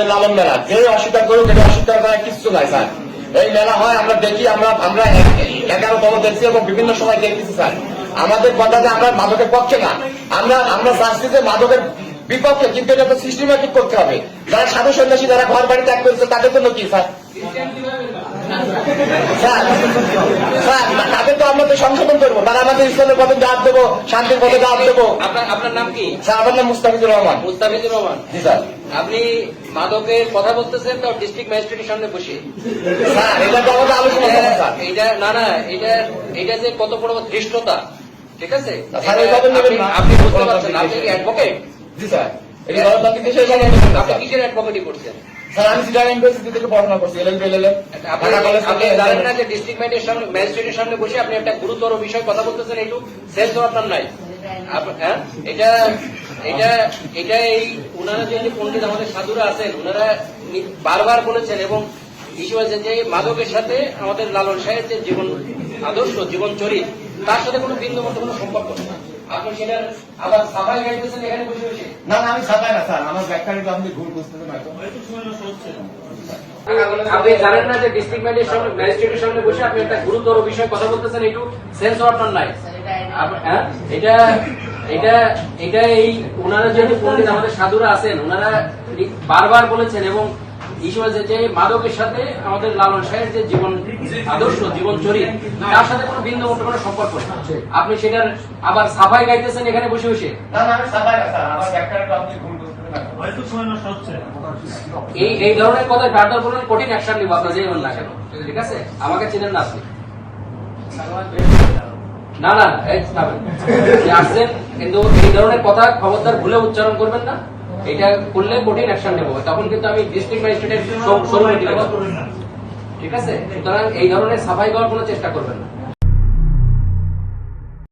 আমাদের লালন মেলা। যে অস্বীকার করুক এটা অস্বীকার করার কিচ্ছু নাই, স্যার। এই মেলা হয়, আমরা দেখি, আমরা আমরা এগারোতম দেখছি এবং বিভিন্ন সময় দেখতেছি, স্যার। আমাদের কথা যে আমরা মাদকের পক্ষে না। আমরা আমরা চাচ্ছি যে মাদকের বিপক্ষে, কিন্তু এটা তো সিস্টেমেটিক করতে হবে। যারা সাধু সন্ন্যাসী, যারা ঘর বাড়ি ত্যাগ করেছে, তাদের জন্য কি স্যার স্যার স্যার আমরা তো সংশোধন করব। তারা আমাদের ইসলামের পথে দাঁত দেবো শান্তির পথে দাঁত দেবো। আপনার আপনার নাম কি? স্যার আমার নাম মুস্তাফিজুর রহমান। মুস্তাফিজুর রহমান। জি স্যার। আপনি মাদকের কথা বলতেছেন তো ডিস্ট্রিক্ট ম্যাজিস্ট্রেটের সামনে বসে। স্যার এটা তো আমাদের আলোচনা এটা না না এটা এটা যে কত বড় ধৃষ্টতা ঠিক আছে? আপনি-। বুঝতে পারছেন আপনি কি অ্যাডভোকেট জি স্যার। আপনি কিসের অ্যাডভোকেটি করছেন? স্যার আমি সিটার ইউনিভার্সিটি থেকে পড়াশোনা করছি এলএলবি এলএলএম ঢাকা কলেজ আপনি জানেন না যে ডিস্ট্রিক্ট ম্যাজিস্ট্রেটের সামনে ম্যাজিস্ট্রেটের সামনে বসে আপনি একটা গুরুতর বিষয় কথা বলতেছেন একটু সেন্স আপনার নাই। এটা এটা এটা এই ওনারা যে যে পণ্ডিত আমাদের সাধুরা আছেন ওনারা বারবার বলেছেন এবং ইস্যু আছে যে মাদকের সাথে আমাদের লালন সাহেব যে জীবন আদর্শ জীবন চরিত তার সাথে কোনো বিন্দু মতো কোনো সম্পর্ক নেই। আপনি সেটা আবার সাফাই গাইতেছেন এখানে বসে বসে? না না আমি ছাপাই না স্যার আমার ব্যাখ্যাটা তো আপনি ভুল বুঝতেছেন হয়তো। আপনি জানেন না যে ডিস্ট্রিক্ট ম্যাজিস্ট্রেটের সামনে ম্যাজিস্ট্রেটের সামনে বসে আপনি একটা গুরুতর বিষয় কথা বলতেছেন একটু সেন্স আপনার নাই। হ্যাঁ? এটা এটা এটা এই ওনারা যে যে পণ্ডিত আমাদের সাধুরা আছেন ওনারা বারবার বলেছেন এবং যে মাদকের সাথে আমাদের লালন যে জীবন আদর্শ জীবন চরিত তার সাথে কোনো বিন্দু মতো কোনো সম্পর্ক আপনি সেটার আবার সাফাই গাইতেছেন এখানে বসে বসে? এই এই ধরনের বারবার বললেন কঠিন অ্যাকশন নিব আপনার যে না কেন? ঠিক আছে? আমাকে চিনেন না আপনি। না না আসছেন কিন্তু এই ধরনের কথা খবরদার ভুলে উচ্চারণ করবেন না। এটা করলে কঠিন অ্যাকশন নেব। তখন কিন্তু আমি ডিস্ট্রিক্ট ম্যাজিস্ট্রেটের ঠিক আছে? সুতরাং এই ধরনের সাফাই করার কোনো চেষ্টা করবেন না।